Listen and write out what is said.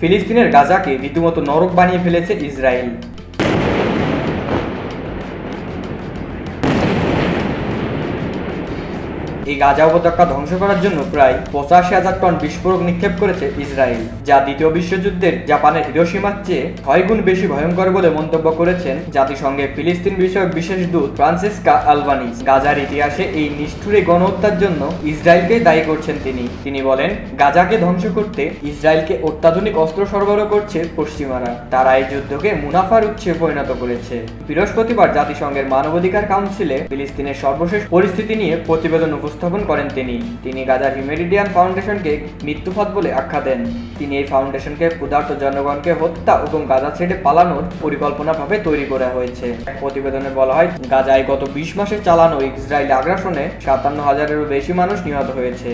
ফিলিস্তিনের গাজাকে রীতিমতো নরক বানিয়ে ফেলেছে ইসরায়েল। এই গাজা উপত্যকা ধ্বংস করার জন্য প্রায় পঁচাশি হাজার টন বিস্ফোরক নিক্ষেপ করেছে ইসরায়েল, যা দ্বিতীয় বিশ্বযুদ্ধের জাপানের হিরোসীমার চেয়ে ছয় গুণ বেশি ভয়ঙ্কর বলে মন্তব্য করেছেন জাতিসংঘের ফিলিস্তিন বিষয়ক বিশেষ দূত ফ্রান্সিসকা আলবানিস। গাজার ইতিহাসে এই নিষ্ঠুরে গণহত্যার জন্য ইসরায়েলকে দায়ী করছেন তিনি। তিনি বলেন, গাজাকে ধ্বংস করতে ইসরায়েলকে অত্যাধুনিক অস্ত্র সরবরাহ করছে পশ্চিমারা। তারা এই যুদ্ধকে মুনাফার উৎসে পরিণত করেছে। বৃহস্পতিবার জাতিসংঘের মানবাধিকার কাউন্সিলে ফিলিস্তিনের সর্বশেষ পরিস্থিতি নিয়ে প্রতিবেদন উপস্থাপন করেন তিনি। তিনি গাজার হিউম্যানিটিয়ান ফাউন্ডেশনকে মৃত্যুফাত বলে আখ্যা দেন। তিনি এই ফাউন্ডেশনকে ক্ষুধার্ত জনগণকে হত্যা এবং গাজা ছেড়ে পালানোর পরিকল্পনাভাবে তৈরি করা হয়েছে। প্রতিবেদনে বলা হয়, গাজায় গত বিশ মাসে চালানো ইসরায়েলি আগ্রাসনে সাতান্ন হাজারেরও বেশি মানুষ নিহত হয়েছে।